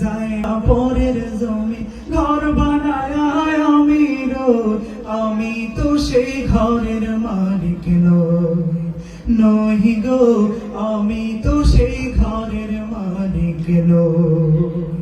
যায় পরের জমি, ঘর বানায় আমি আমি তো সেই ঘরের মালিক নই নই গো। আমি তো সেই ঘরের মালিক নই।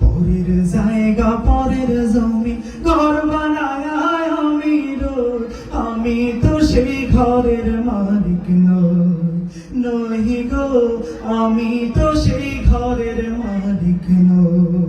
পরের জায়গা, পরের জমি, ঘর বানায় আমি রোজ। আমি তো সেই ঘরের মালিক নই গো, আমি তো সেই ঘরের মালিক নই।